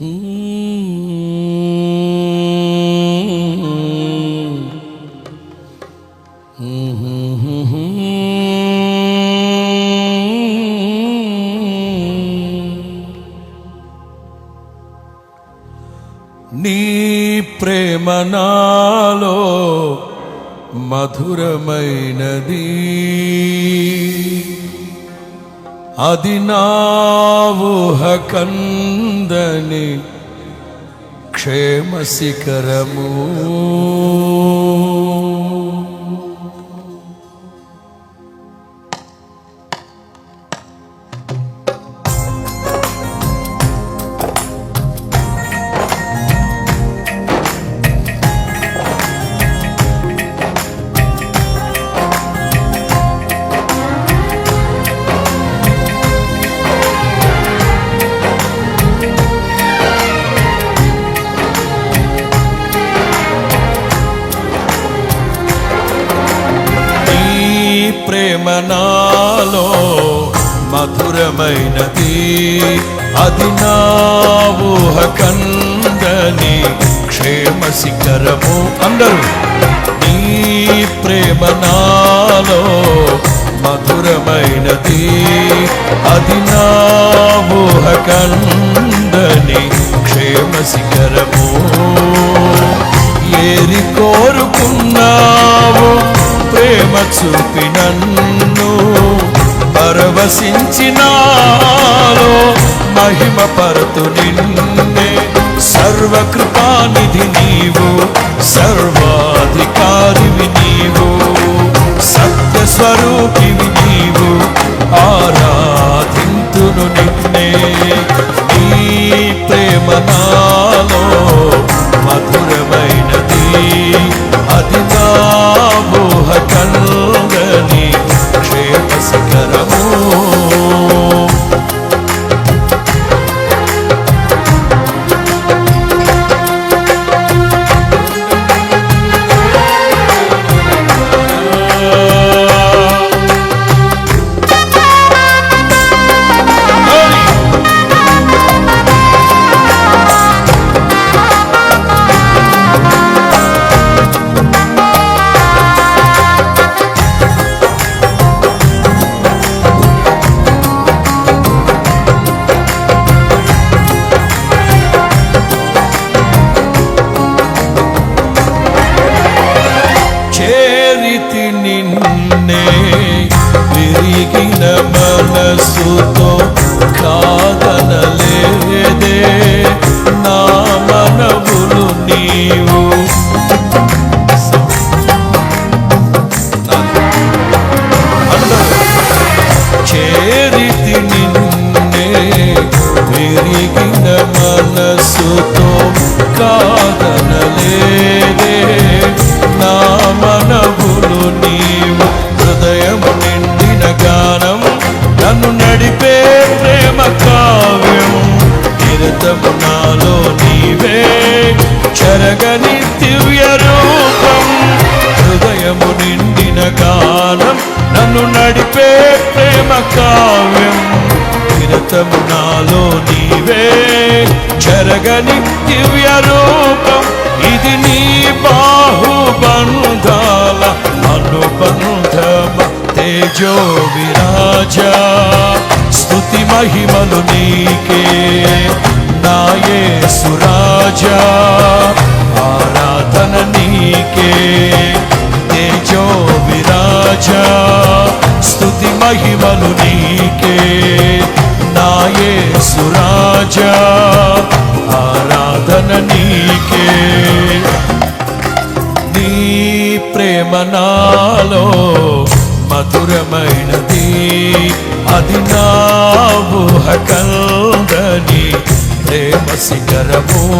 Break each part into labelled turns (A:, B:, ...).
A: నీ ప్రేమ నాలో మధురమైనది. అది నా ఊహ కందని క్షేమ శిఖరము మధురమైనది అది నా ఊహ కందని క్షేమ శిఖరము అందరూ నీ ప్రేమ నాలో మధురమైనది. అది నా ఊహ కందని క్షేమ శిఖరము ఏరి కోరుకున్నావు ప్రేమ చూపినన్ను పరవశించినాలో మహిమ పరతు నిన్నే. సర్వకృపానిధి నీవు సర్వాధికారివి నీవు సత్య స్వరూపివి నీవు ఆరాధింతును నిన్నే. నీ ప్రేమ నీవు. నిండిన కాలం నన్ను నడిపే ప్రేమ కావ్యం. నిరతము నాలో నీవే. జరగని దివ్య రూపం ఇది నీ బాహుబంధాల అనుబంధమ తేజో విరాజా స్థుతి మహిమలు నీకే నాయే సురాజా. ఆరాధన నీకే. తేజో విరాజా స్థుతి మహిమలు నీకే. నాయే సురాజా ఆరాధన నీకే. నీ ప్రేమ నాలో మధురమైనది అది నా ఊహ ప్రేమ శిఖరము.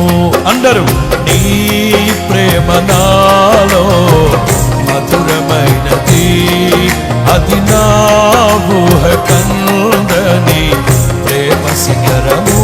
A: అందరూ నీ ప్రేమ నాలో మధురమైనది. అది నా ఊహ కందని ప్రేమ శిఖరము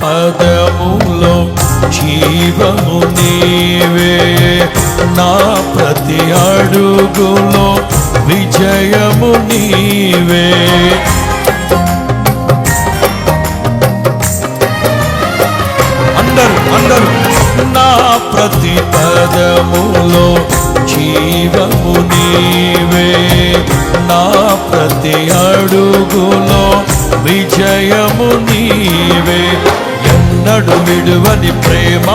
A: పదములో జీవము నీవే. నా ప్రతి అడుగులో విజయము నీవే. అందరు అందరు నా ప్రతి పదములో జీవము నీవే. నా ప్రతి అడుగులో విజయము నీవే. ఎన్నడు విడువని ప్రేమ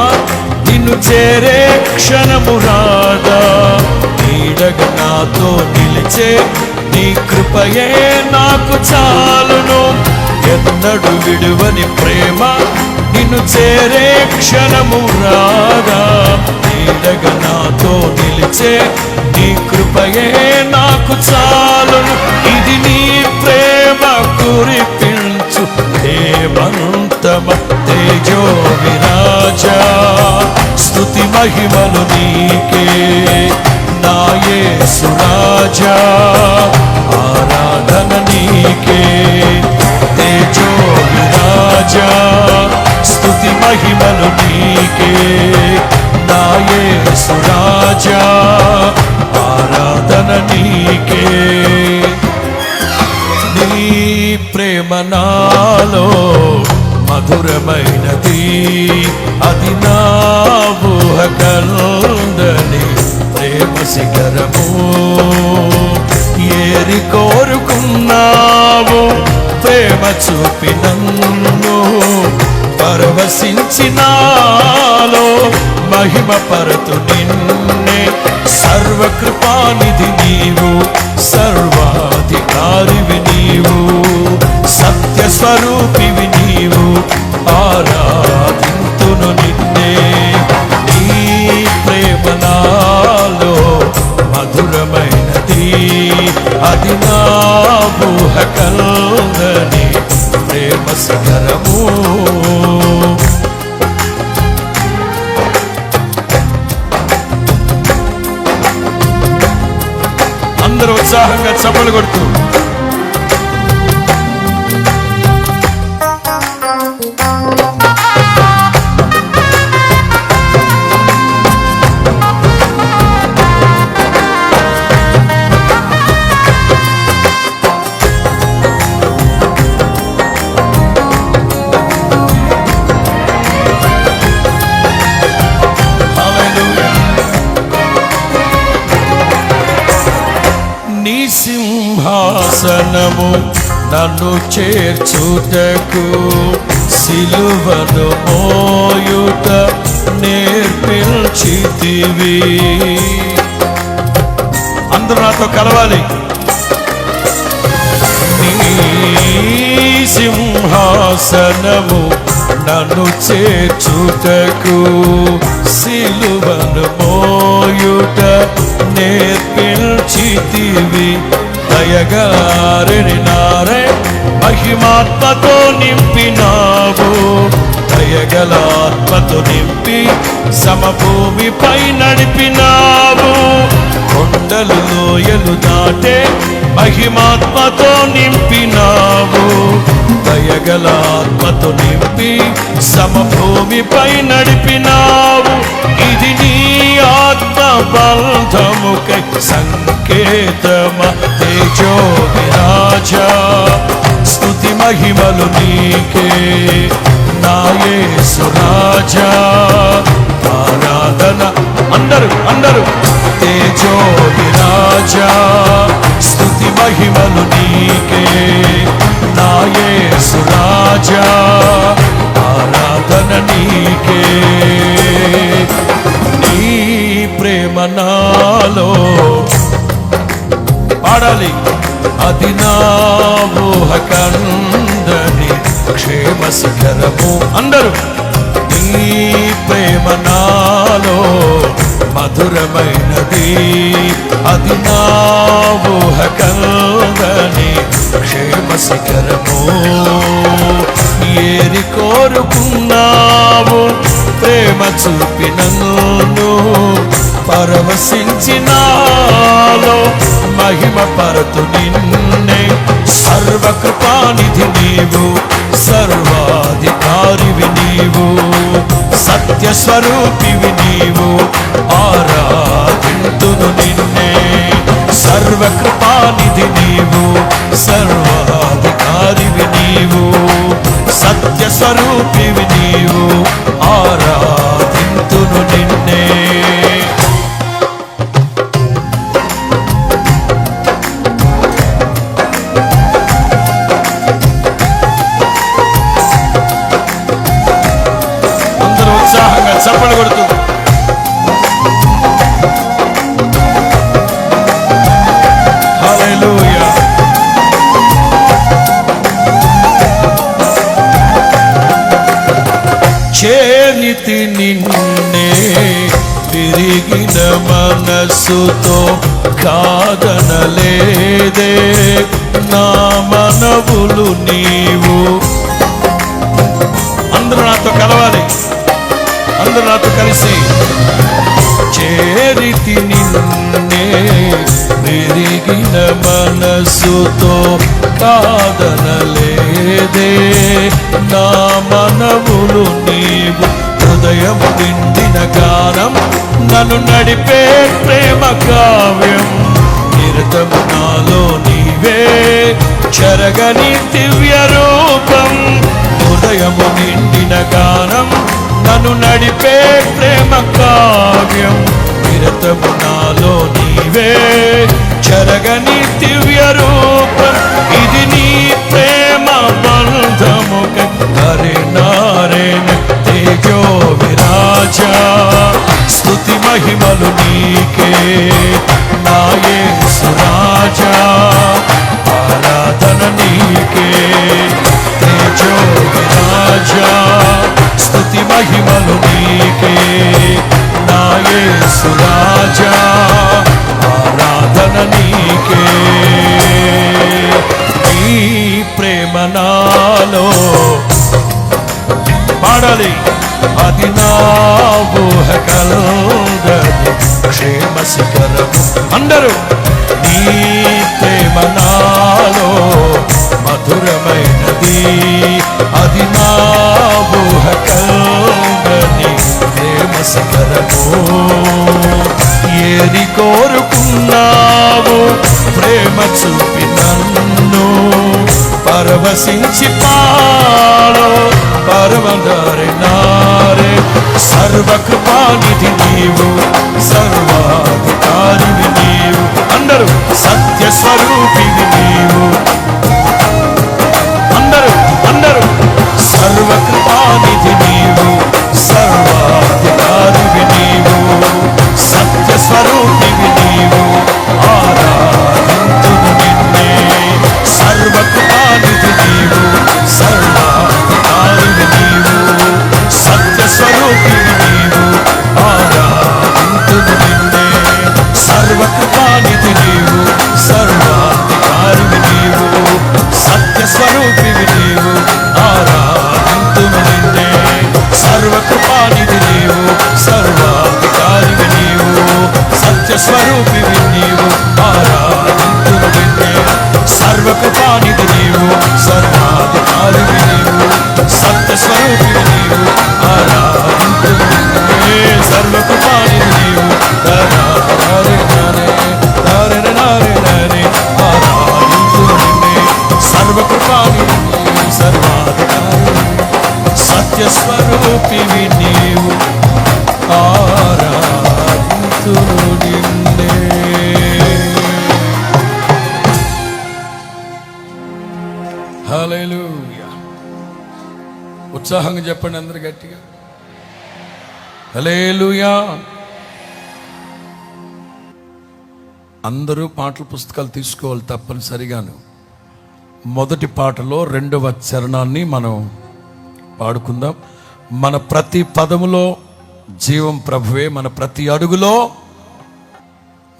A: నిన్ను చేరే క్షణము రాదా. నీడగ నాతో నిలిచే నీ కృపయే నాకు చాలును. ఎన్నడు విడువని ప్రేమ నిన్ను చేరే క్షణము రాదా నీడగా నాతో నిలిచే నీ కృపయే నాకు చాలును. ఇది నీ ప్రేమ కురిపించు దేవంతమ తేజో విరాజా స్థుతి మహిమలు నీకే నాయే సురాజా ఆరాధన నీకే మహిమలు నీకే. నాయే సురాజా ఆరాధన నీకే. నీ ప్రేమ నాలో మధురమైనది అది నా ఊహకందని ప్రేమ శిఖరము. ఏరి కోరుకున్నావు ప్రేమ చూపినన్ను పరవశించినాలో మహిమ పరతు నిన్నే. సర్వకృపానిధి నీవు సర్వాధికారివి నీవు. సత్య స్వరూపివి నీవు ఆరాధింతును నిన్నే. నీ ప్రేమనాలో మధురమైనది అది నా ఊహ ప్రేమ శిఖరము. ఉత్సాహంగా చప్పలు కొడుతూ సింహాసనము నన్ను చేర్చుటకు సిలువను మోయుట నేర్పించితివి. అందరూ నాతో కలవాలి. సింహాసనము నన్ను చేర్చుటకు సిలువను మోయుట నేర్పించితివి. దయగలారెడినారే మహిమాత్మతో నింపినావు. దయగలాత్మతో నింపి సమభూమిపై నడిపినావు. కొండలు లోయలు దాటే మహిమాత్మతో నింపినావు. దయగలాత్మతో నింపి సమభూమిపై నడిపినావు. ఆత్మ బంధముకై సంకేతమ తేజో విరాజా స్తుతి మహిమలు నీకే నాయే సురాజా ఆరాధన. అందరు అందరు. తేజో విరాజా స్థుతి మహిమలు నీకే నాయే సురాజా అది క్షేమ శిఖరము అందరూ. నీ ప్రేమ నాలో మధురమైనది. అది నాహకందని క్షేమ శిఖరము. ఏరి కోరుకున్నావు ప్రేమ చూపినను నన్ను. పరవశించినాలో మహిమ పరతు నిన్నే. సర్వకృపానిధి నీవు సర్వాధికారివి నీవు సత్య స్వరూపివి నీవు ఆరాధింతును నిన్నే. సర్వకృపానిధి నీవు సర్వాధికారివి నీవు సత్య స్వరూపివి నీవు ఆరాధింతును నిన్నే. చప్పలు కొడుతుంది. హల్లెలూయా. చేరితి నిన్నే విరిగిన మనస్సుతో కాదనలేదే. నా మనవులు నీవు. అందరూ నాతో కలవాలి. అందరూ నాతో కలిసి చేరితి నిన్నే పెరిగిన మనసుతో కాదనలేదే. నా మనములు నీవు హృదయం నిండిన గానం నన్ను నడిపే ప్రేమ కావ్యం. నిరతము నాలో నీవే చెరగని దివ్య రూపం హృదయము నిండిన గానం నన్ను నడిపే ప్రేమ కావ్యం నిరతము నాలో నీవే. చెరగని దివ్య రూపం ఇది నీ ప్రేమ బంధము హరే నారేణ తేజో విరాజా. స్థుతి మహిమలు నీకే. నాయే సురాజా ఆరాధన నీకే. తేజో విరాజా. స్థుతి మహిమలు నీకే. నాయే రాజా ఆరాధన నీకే. నీ ప్రేమ నాలో పాడాలి. అది నా ఊహ కలగని క్షేమ శిఖరం. అందరూ నీ ప్రేమ నాలో మధురమైనది. అది నా ఊహ కలగని ప్రేమ శిఖరము ఏది కోరుకున్నావు? ప్రేమ చూపి నన్ను పరవశించి పాలో. పరమదారి నారే సర్వకృపానిధి నీవు సర్వాధికారివి నీవు. అందరూ సత్య స్వరూపివి నీవు. ఆరాధింతును నిన్నే. హల్లెలూయా. ఉత్సాహంగా చెప్పండి అందరు గట్టిగా. హలేలుయా అందరూ పాటల పుస్తకాలు తీసుకోవాలి తప్పనిసరిగాను. మొదటి పాటలో రెండవ చరణాన్ని మనం పాడుకుందాం మన ప్రతి పదములో జీవం ప్రభువే మన ప్రతి అడుగులో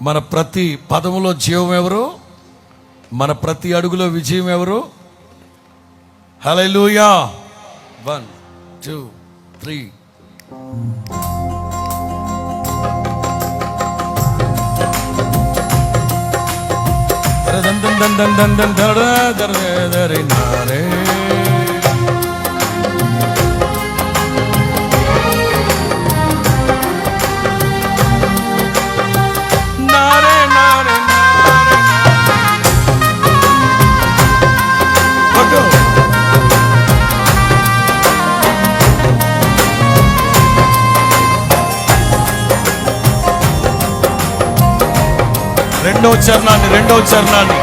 A: మన ప్రతి పదములో జీవం ఎవరు మన ప్రతి అడుగులో విజయం ఎవరు హల్లెలూయా వన్ టూ త్రీ దన్ దన్ దన్ దన్ దన్ దడ దరి నారే రెండవ చరణాన్ని రెండవ చరణాన్ని.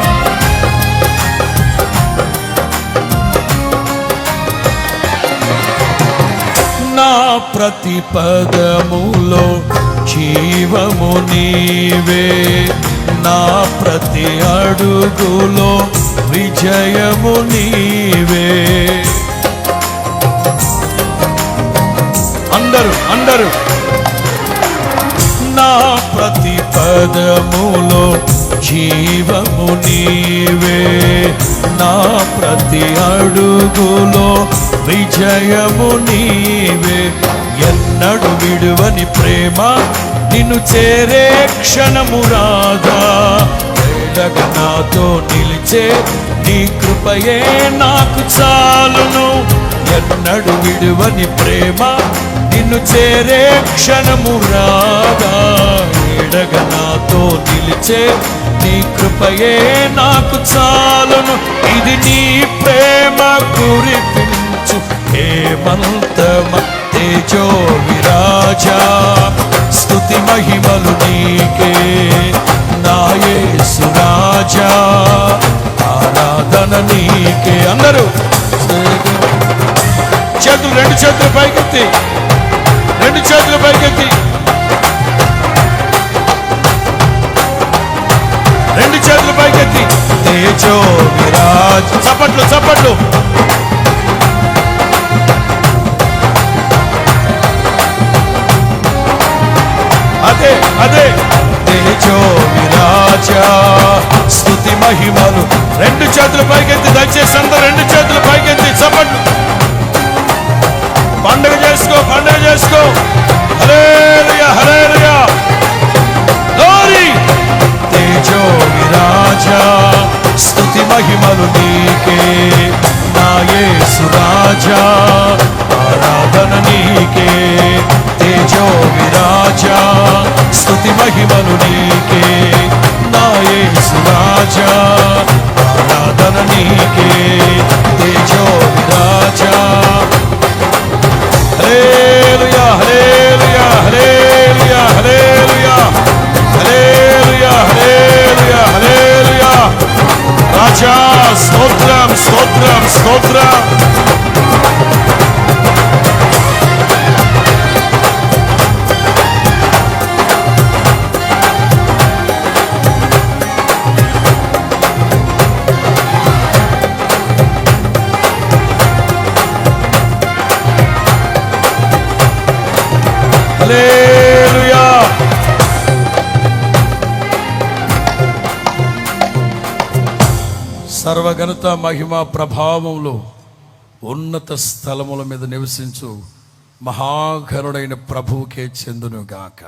A: నా ప్రతి పదములో జీవము నీవే. నా ప్రతి అడుగులో విజయము నీవే. అందరూ అందరూ. ప్రతి పదములో జీవము నీవే. నా ప్రతి అడుగులో విజయము నీవే. ఎన్నడు విడువని ప్రేమ నిన్ను చేరే క్షణము రాదా. నాతో నిలిచే నీ కృపయే నాకు చాలును. ఎన్నడు విడువని ప్రేమ నిన్ను చేరే క్షణము రాగా ఎడగ నాతో నిలిచే నీ కృపయే నాకు చాలును. ఇది నీ ప్రేమ కురిపించు. హేమంతమ తేజో విరాజా. స్థుతి మహిమలు నీకే నాయే సురాజా ఆరాధన నీకే. అందరూ. చేతులు రెండు చేతులు పైకెత్తి. రెండు చేతులు పైకెత్తి. రెండు చేతులు పైకెత్తి. తేజో విరాజ్ చప్పట్లు చప్పట్లు. అదే అదే. తేజో విరాజా స్తుతి మహిమలు. రెండు చేతులు పైకెత్తి దయచేసి అందరూ రెండు చేతులు పైకెత్తి చప్పట్లు. పండుగ చేసుకో పండుగ చేసుకో. హల్లెలూయా హల్లెలూయా. గ్లోరీ తేజో విరాజా స్థుతి మహిమలు నీకే. నా యేసు రాజా ఆరాధన నీకే. తేజో విరాజా స్థుతి మహిమలు నీకే. నా యేసు Dobra, dobra. Valeu! సర్వఘనత మహిమ ప్రభావంలో ఉన్నత స్థలముల మీద నివసించు మహాఘనుడైన ప్రభువుకే చెందును గాక